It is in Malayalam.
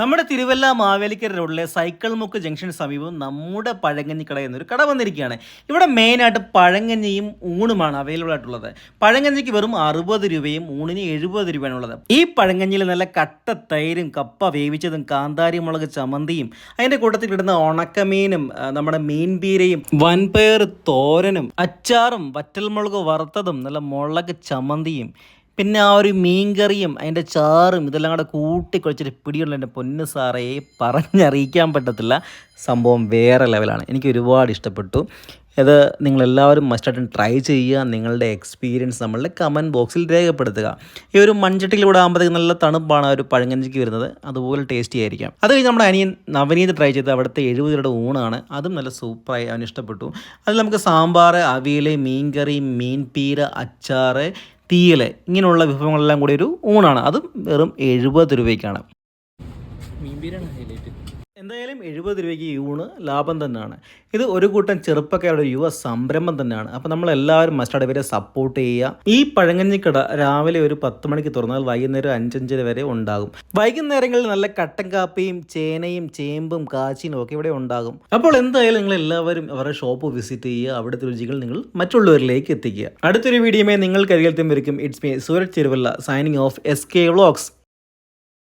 നമ്മുടെ തിരുവല്ല മാവേലിക്കര റോഡിലെ സൈക്കിൾ മുക്ക് ജംഗ്ഷന് സമീപം നമ്മുടെ പഴങ്കഞ്ഞി കട എന്നൊരു കട വന്നിരിക്കുകയാണ്. ഇവിടെ മെയിനായിട്ട് പഴങ്കഞ്ഞിയും ഊണുമാണ് അവൈലബിൾ ആയിട്ടുള്ളത്. പഴങ്കഞ്ഞിക്ക് വെറും അറുപത് രൂപയും ഊണിന് എഴുപത് രൂപയാണ് ഉള്ളത്. ഈ പഴങ്കഞ്ഞിയിൽ നല്ല കട്ട തൈരും കപ്പ വേവിച്ചതും കാന്താരി മുളക് ചമന്തിയും അതിന്റെ കൂട്ടത്തിൽ ഇടുന്ന ഉണക്കമീനും നമ്മുടെ മീൻപീരയും വൻപയർ തോരനും അച്ചാറും വറ്റൽമുളക് വറുത്തതും നല്ല മുളക് ചമന്തിയും പിന്നെ ആ ഒരു മീൻകറിയും അതിന്റെ ചാറും ഇതെല്ലാം കൂടെ കൂട്ടിക്കുഴച്ചിട്ട് പിടിയുള്ള എന്റെ പൊന്ന് സാറേ പറഞ്ഞറിയിക്കാൻ പറ്റത്തില്ല. സംഭവം വേറെ ലെവലാണ്. എനിക്ക് ഒരുപാട് ഇഷ്ടപ്പെട്ടു. ഇത് നിങ്ങളെല്ലാവരും മസ്റ്റായിട്ടും ട്രൈ ചെയ്യുക. നിങ്ങളുടെ എക്സ്പീരിയൻസ് നമ്മളുടെ കമന്റ് ബോക്സിൽ രേഖപ്പെടുത്തുക. ഈ ഒരു മൺചട്ടിയിലൂടെ ആകുമ്പോഴത്തേക്ക് നല്ല തണുപ്പാണ് ഒരു പഴങ്കഞ്ചിക്ക് വരുന്നത്. അതുപോലെ ടേസ്റ്റി ആയിരിക്കാം. അത് കഴിഞ്ഞ് നമ്മുടെ അനിയൻ നവനീത് ട്രൈ ചെയ്ത് അവിടുത്തെ എഴുപത് രൂപയുടെ ഊണാണ്. അതും നല്ല സൂപ്പറായി അവന് ഇഷ്ടപ്പെട്ടു. അതിൽ നമുക്ക് സാമ്പാർ അവിയൽ മീൻകറി മീൻ പീര അച്ചാറ് തീയൽ ഇങ്ങനെയുള്ള വിഭവങ്ങളെല്ലാം കൂടി ഒരു ഊണാണ്. അതും വെറും എഴുപത് രൂപയ്ക്കാണ്. എന്തായാലും എഴുപത് രൂപയ്ക്ക് യൂണ് ലാഭം തന്നെയാണ്. ഇത് ഒരു കൂട്ടം ചെറുപ്പക്കാരുടെ യുവ സംരംഭം തന്നെയാണ്. അപ്പോൾ നമ്മളെല്ലാവരും മസ്റ്റാർഡ് ഇവരെ സപ്പോർട്ട് ചെയ്യുക. ഈ പഴങ്ങഞ്ഞിക്കട രാവിലെ ഒരു പത്ത് മണിക്ക് തുറന്നാൽ വൈകുന്നേരം അഞ്ചഞ്ചര വരെ ഉണ്ടാകും. വൈകുന്നേരങ്ങളിൽ നല്ല കട്ടൻ കാപ്പിയും ചേനയും ചേമ്പും കാച്ചിയും ഒക്കെ ഇവിടെ ഉണ്ടാകും. അപ്പോൾ എന്തായാലും നിങ്ങൾ എല്ലാവരും അവരുടെ ഷോപ്പ് വിസിറ്റ് ചെയ്യുക. അവിടുത്തെ രുചികൾ നിങ്ങൾ മറ്റുള്ളവരിലേക്ക് എത്തിക്കുക. അടുത്തൊരു വീഡിയോമേ നിങ്ങൾ കരികൽത്തും വരയ്ക്കും it's me Sooraj Cheruvalla signing off S K vlogs